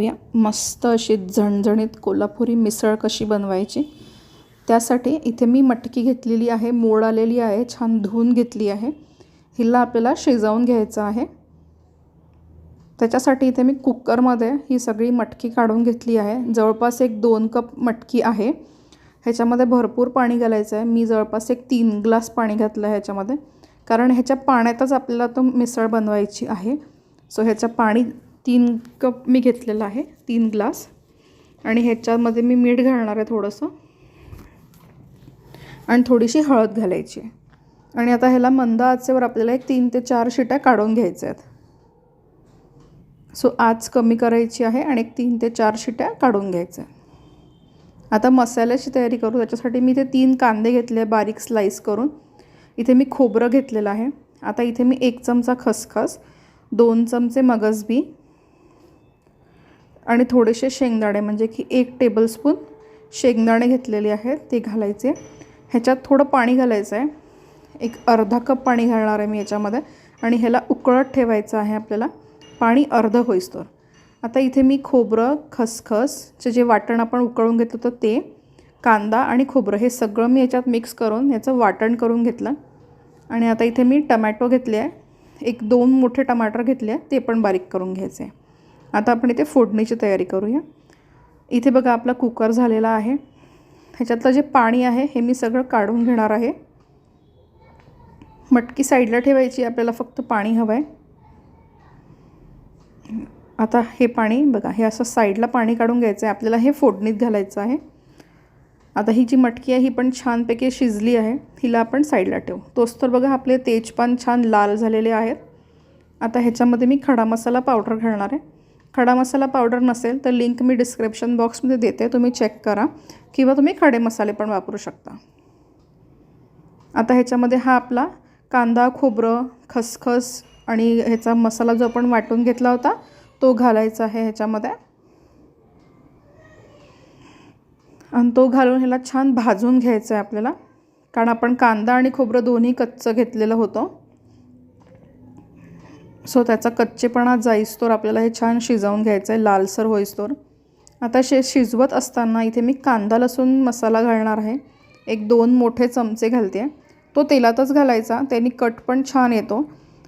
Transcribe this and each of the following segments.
या मस्त अशी झणझणीत कोल्हापुरी मिसळ कशी बनवायची. त्यासाठी इथे मी मटकी घेतलेली आहे मोड आलेली आहे छान धुवून घेतली आहे. हिला आपल्याला शिजवून घ्यायचं आहे. त्याच्यासाठी इथे मी कुकरमध्ये ही सगळी मटकी काढून घेतली आहे. जवळपास एक दोन कप मटकी आहे. ह्याच्यामध्ये भरपूर पाणी घालायचं आहे. मी जवळपास एक तीन ग्लास पाणी घातलं आहे ह्याच्यामध्ये. कारण ह्याच्या पाण्यातच आपल्याला तो मिसळ बनवायची आहे. सो ह्याच्या पाणी तीन कप मी घेतलेलं आहे तीन ग्लास. आणि ह्याच्यामध्ये मी मीठ घालणार आहे थोडंसं. आणि थोडीशी हळद घालायची आहे. आणि आता ह्याला मंद आचेवर आपल्याला एक तीन ते चार शिट्या काढून घ्यायच्या आहेत. सो आच कमी करायची आहे आणि एक तीन ते चार शिट्या काढून घ्यायच्या आता मसाल्याची तयारी करू त्याच्यासाठी मी इथे तीन कांदे घेतले बारीक स्लाईस करून. इथे मी खोबरं घेतलेलं आहे. आता इथे मी एक चमचा खसखस दोन चमचे मगजबी आणि थोडेसे शेंगदाणे म्हणजे की एक टेबलस्पून शेंगदाणे घेतलेले आहेत ते घालायचे. ह्याच्यात थोडं पाणी घालायचं आहे एक अर्धा कप पाणी घालणार आहे मी याच्यामध्ये. आणि ह्याला उकळत ठेवायचं आहे आपल्याला. पाणी अर्धं होईस्तोर आता इथे मी खोबरं खसखसचे जे वाटण आपण उकळून घेतलं होतं ते कांदा आणि खोबरं हे सगळं मी याच्यात मिक्स करून याचं वाटण करून घेतलं. आणि आता इथे मी टमॅटो घेतले आहे. एक दोन मोठे टमाटर घेतले आहे ते पण बारीक करून घ्यायचे आहे. आता आपण इथे फोडणीची तयारी करूया. इथे बघा आपला कुकर झालेला आहे. ह्याच्यातलं जे पाणी आहे हे मी सगळं काढून घेणार आहे. मटकी साईडला ठेवायची आपल्याला फक्त पाणी हवं आहे आता हे पाणी बघा हे असं साईडला पाणी काढून घ्यायचं आहे आपल्याला हे फोडणीत घालायचं आहे. आता ही जी मटकी आहे ही पण छानपैकी शिजली आहे. हिला आपण साईडला ठेवू. तोच तर बघा आपले तेजपान छान लाल झालेले आहेत. आता ह्याच्यामध्ये मी खडा मसाला पावडर घालणार आहे. खडा मसाला पावडर नसेल तर लिंक मी डिस्क्रिप्शन बॉक्समध्ये देते तुम्ही चेक करा. किंवा तुम्ही खडे मसाले पण वापरू शकता. आता ह्याच्यामध्ये हा आपला कांदा खोबरं खसखस आणि ह्याचा मसाला जो आपण वाटून घेतला होता तो घालायचा आहे ह्याच्यामध्ये. आणि तो घालून ह्याला छान भाजून घ्यायचा आहे आपल्याला. कारण आपण कांदा आणि खोबरं दोन्ही कच्चं घेतलेलं होतं. सो त्याचा कच्चेपणा जाईस्तोर आपल्याला हे छान शिजवून घ्यायचं आहे लालसर होईस्तोर आता शे शिजवत असताना इथे मी कांदा लसूण मसाला घालणार आहे. एक दोन मोठे चमचे घालते. तो तेलातच घालायचा त्यांनी कट पण छान येतो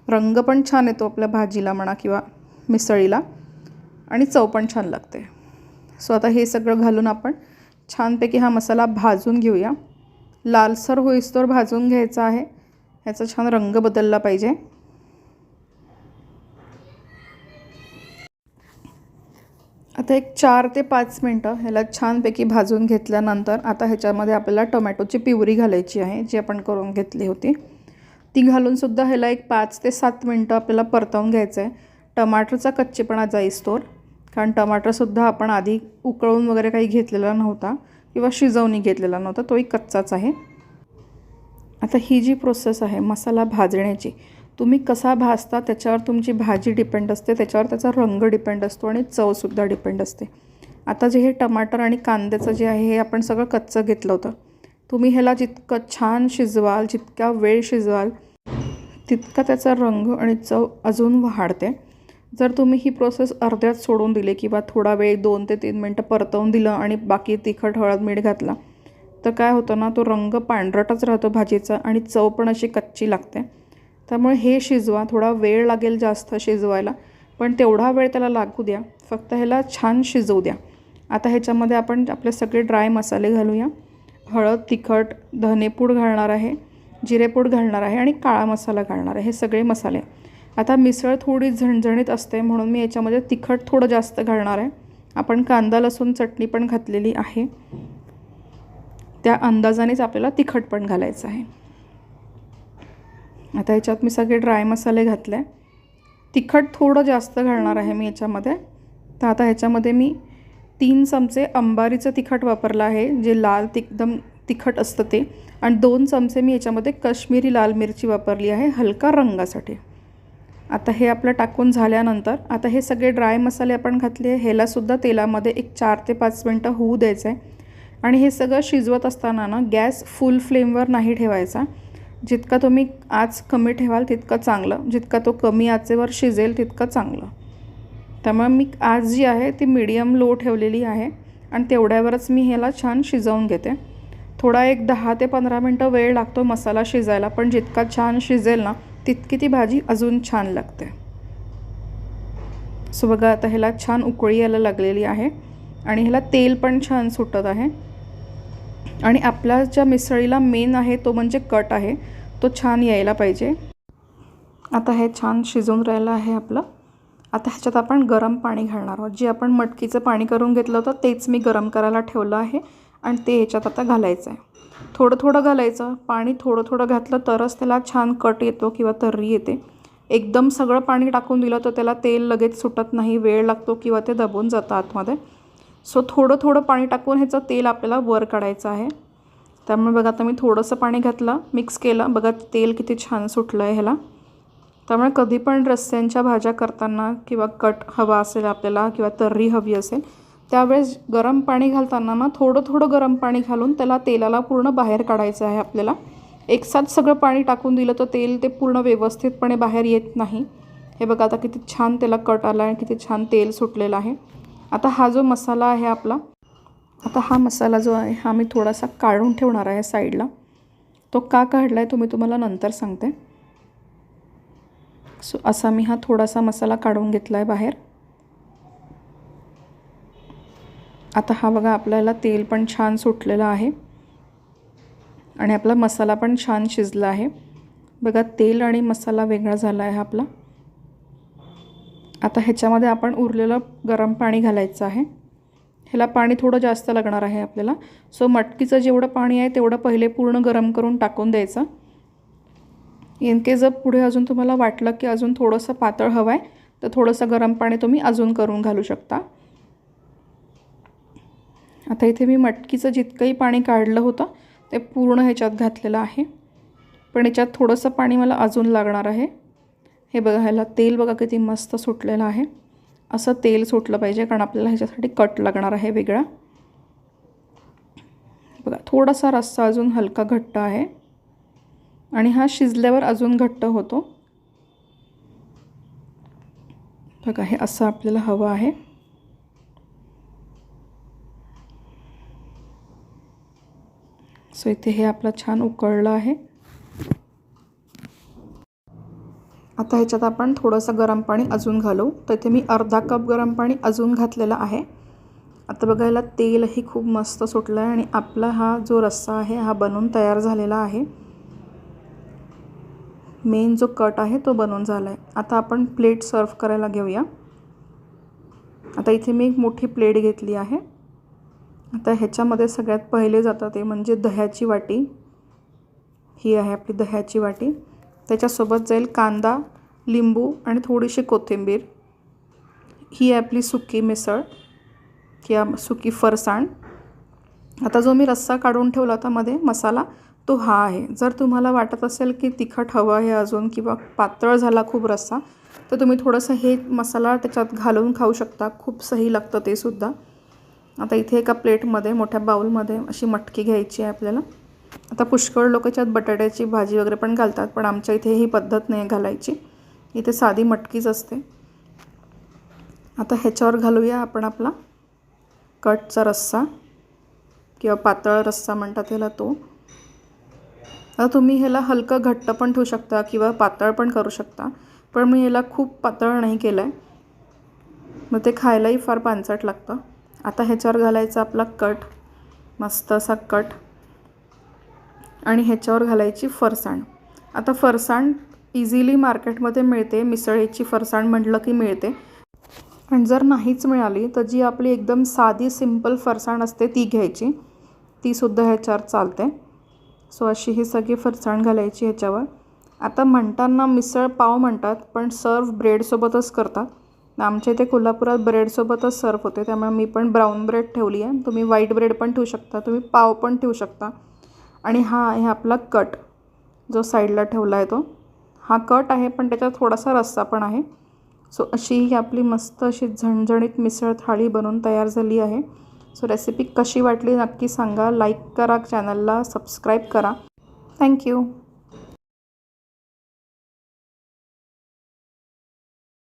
रंग पण छान येतो आपल्या भाजीला म्हणा किंवा मिसळीला. आणि चव पण छान लागते. सो आता हे सगळं घालून आपण छानपैकी हा मसाला भाजून घेऊया. लालसर होईस्तोर भाजून घ्यायचा आहे. ह्याचा छान रंग बदलला पाहिजे. आता एक चार ते पाच मिनटं ह्याला छानपैकी भाजून घेतल्यानंतर आता ह्याच्यामध्ये आपल्याला टोमॅटोची पिवरी घालायची आहे जी आपण करून घेतली होती. ती घालूनसुद्धा ह्याला एक पाच ते सात मिनटं आपल्याला परतवून घ्यायचं आहे टमाटरचा कच्चेपणा जाईस्तोर कारण टमाटरसुद्धा आपण आधी उकळून वगैरे काही घेतलेला नव्हता किंवा शिजवणी घेतलेला नव्हता तोही कच्चाच आहे. आता ही जी प्रोसेस आहे मसाला भाजण्याची तुम्ही कसा भाजता त्याच्यावर तुमची भाजी डिपेंड असते त्याच्यावर त्याचा रंग डिपेंड असतो आणि चवसुद्धा डिपेंड असते. आता जे हे टमाटर आणि कांद्याचं जे आहे हे आपण सगळं कच्चं घेतलं होतं. तुम्ही ह्याला जितकं छान शिजवाल जितका वेळ शिजवाल तितका त्याचा रंग आणि चव अजून वाढते. जर तुम्ही ही प्रोसेस अर्ध्यात सोडून दिली किंवा थोडा वेळ दोन ते तीन मिनटं परतवून दिलं आणि बाकी तिखट हळद मीठ घातला तर काय होतं ना तो रंग पांढरटच राहतो भाजीचा आणि चव पण अशी कच्ची लागते. त्यामुळे हे शिजवा थोडा वेळ लागेल जास्त शिजवायला पण तेवढा वेळ त्याला लागू द्या. फक्त ह्याला छान शिजवू द्या. आता ह्याच्यामध्ये आपण आपले सगळे ड्राय मसाले घालूया. हळद तिखट धनेपूड घालणार आहे जिरेपूड घालणार आहे आणि काळा मसाला घालणार आहे. हे सगळे मसाले. आता मिसळ थोडी झणझणीत असते म्हणून मी याच्यामध्ये तिखट थोडं जास्त घालणार आहे. आपण कांदा लसूण चटणी पण घातलेली आहे. त्या अंदाजानेच आपल्याला तिखट पण घालायचं आहे. आता ह्याच्यात मी सगळे ड्राय मसाले घातले. तिखट थोडं जास्त घालणार आहे मी याच्यामध्ये. तर आता ह्याच्यामध्ये मी तीन चमचे अंबारीचं तिखट वापरलं आहे जे लाल एकदम तिखट असतं ते. आणि दोन चमचे मी याच्यामध्ये कश्मीरी लाल मिरची वापरली आहे हलका रंगासाठी. आता हे आपलं टाकून झाल्यानंतर आता हे सगळे ड्राय मसाले आपण घातले ह्यालासुद्धा तेलामध्ये एक चार ते पाच मिनटं होऊ द्यायचं आहे आणि हे सगळं शिजवत असताना ना गॅस फुल फ्लेमवर नाही ठेवायचा. जितका तुम्ही आज कमी ठेवाल तितकं चांगलं. जितका तो कमी आचेवर शिजेल तितकं चांगलं. त्यामुळे मी आज जी आहे ती मीडियम लो ठेवलेली आहे आणि तेवढ्यावरच मी ह्याला छान शिजवून घेते. थोडा एक दहा ते पंधरा मिनटं वेळ लागतो मसाला शिजायला पण जितका छान शिजेल ना तितकी ती भाजी अजून छान लागते. सो बघा आता ह्याला छान उकळी यायला लागलेली आहे आणि ह्याला तेल पण छान सुटत आहे. आणि आपल्या ज्या मिसळीला मेन आहे तो म्हणजे कट आहे. तो छान यायला पाहिजे. आता हे छान शिजून राहिलं आहे आपलं. आता ह्याच्यात आपण गरम पाणी घालणार आहोत. जे आपण मटकीचं पाणी करून घेतलं होतं तेच मी गरम करायला ठेवलं आहे आणि ते ह्याच्यात आता घालायचं आहे थोडं थोडं घालायचं. पाणी थोडं थोडं घातलं तरच त्याला छान कट येतो किंवा तर्री येते. एकदम सगळं पाणी टाकून दिलं तर त्याला तेल लगेच सुटत नाही वेळ लागतो किंवा ते दबून जातं आतमध्ये. सो थोडं थोडं पाणी टाकून ह्याचं तेल आपल्याला वर काढायचं आहे. त्यामुळे बघा आता मी थोडंसं पाणी घातलं मिक्स केलं. बघा तेल किती छान सुटलं आहे ह्याला. त्यामुळे कधी पण रस्स्यांच्या भाज्या करताना किंवा कट हवा असेल आपल्याला किंवा तर्री हवी असेल त्यावेळेस गरम पाणी घालताना ना थोडं थोडं गरम पाणी घालून त्याला तेलाला पूर्ण बाहेर काढायचं आहे आपल्याला. एकसाथ सगळं पाणी टाकून दिलं तर तेल ते पूर्ण व्यवस्थितपणे बाहेर येत नाही. हे बघा आता किती छान त्याला कट आला आहे किती छान तेल सुटलेलं आहे. आता हा जो मसाला आहे आपला आता हा मसाला जो आहे हा मी थोडासा काढून ठेवणार आहे साईडला. तो का काढला आहे तो मी तुम्हाला नंतर सांगते. सो असा मी हा थोडासा मसाला काढून घेतला आहे बाहेर. आता हा बघा आपल्याला तेल पण छान सुटलेलं आहे. आणि आपला मसाला पण छान शिजला आहे. बघा तेल आणि मसाला वेगळा झाला आहे आपला. आता ह्याच्यामध्ये आपण उरलेलं गरम पाणी घालायचं आहे. ह्याला पाणी थोडं जास्त लागणार आहे आपल्याला. सो मटकीचं जेवढं पाणी आहे तेवढं पहिले पूर्ण गरम करून टाकून द्यायचं. इन केस जर पुढे अजून तुम्हाला वाटलं की अजून थोडंसं पातळ हवं आहे तर थोडंसं गरम पाणी तुम्ही अजून करून घालू शकता. आता इथे मी मटकीचं जितकंही पाणी काढलं होतं ते पूर्ण ह्याच्यात घातलेलं आहे. पण याच्यात थोडंसं पाणी मला अजून लागणार आहे. हे बघा ह्याला तेल बघा किती मस्त सुटलेलं आहे. असं तेल सुटलं पाहिजे कारण आपल्याला ह्याच्यासाठी कट लागणार आहे वेगळा. बघा थोडासा रस्सा अजून हलका घट्ट आहे. आणि हा शिजल्यावर अजून घट्ट होतो. बघा हे असं आपल्याला हवं आहे. सो इथे हे आपलं छान उकळलं आहे. आता ह्याच्यात आपण थोडंसं गरम पाणी अजून घालू. तर इथे मी अर्धा कप गरम पाणी अजून घातलेलं आहे. आता बघायला तेलही खूप मस्त सुटलं आहे आणि आपला हा जो रस्सा आहे हा बनवून तयार झालेला आहे. मेन जो कट आहे तो बनवून झाला आहे आता आपण प्लेट सर्व करायला घेऊया. आता इथे मी एक मोठी प्लेट घेतली आहे. आता ह्याच्यामध्ये सगळ्यात पहिले जातं ते म्हणजे दह्याची वाटी. ही आहे आपली दह्याची वाटी. त्याच्यासोबत जाईल कांदा लिंबू आणि थोडीशी कोथिंबीर. ही आहे आपली सुकी मिसळ किंवा सुकी फरसाण. आता जो मी रस्सा काढून ठेवला होता मध्ये मसाला तो हा आहे. जर तुम्हाला वाटत असेल की तिखट हवं आहे अजून किंवा पातळ झाला खूप रस्सा तर तुम्ही थोडंसं हे मसाला त्याच्यात घालून खाऊ शकता. खूप सही लागतं ते सुद्धा. आता इथे एका प्लेटमध्ये मोठ्या बाऊलमध्ये अशी मटकी घ्यायची आहे आपल्याला. आता पुष्कळ लोक याच्यात बटाट्याची भाजी वगैरे पण घालतात पण आमच्या इथे ही पद्धत नाही घालायची. इथे साधी मटकीच असते. आता ह्याच्यावर घालूया आपण आपला कटचा रस्सा किंवा पातळ रस्सा म्हणतात ह्याला तो. आता तुम्ही ह्याला हलकं घट्ट पण ठेवू शकता किंवा पातळ पण करू शकता. पण मी ह्याला खूप पातळ नाही केलं आहे मग ते खायलाही फार पानसट लागतं. आता ह्याच्यावर घालायचा आपला कट मस्त असा कट. आणि ह्याच्यावर घालायची फरसाण. आता फरसाण इझिली मार्केटमध्ये मिळते. मिसळीची फरसाण म्हटलं की मिळते. आणि जर नाहीच मिळाली तर जी आपली एकदम साधी सिंपल फरसाण असते ती घ्यायची. तीसुद्धा ह्याच्यावर चालते. सो अशी ही सगळी फरसाण घालायची ह्याच्यावर. आता म्हणताना मिसळ पाव म्हणतात पण सर्व ब्रेडसोबतच करतात. आमच्या इथे कोल्हापुरात ब्रेडसोबतच सर्व होते. त्यामुळे मी पण ब्राऊन ब्रेड ठेवली आहे. तुम्ही व्हाईट ब्रेड पण ठेवू शकता. तुम्ही पाव पण ठेवू शकता. आणि हा आहे आपला कट. जो साईडला ठेवला आहे तो. हा कट आहे पण त्याच्यात थोडासा रस्सा पण आहे. सो अशी ही आपली मस्त अशी झणझणीत मिसळ थाळी बनवून तयार झाली आहे. सो रेसिपी कशी वाटली नक्की सांगा. लाईक करा चॅनलला सबस्क्राईब करा. थँक्यू.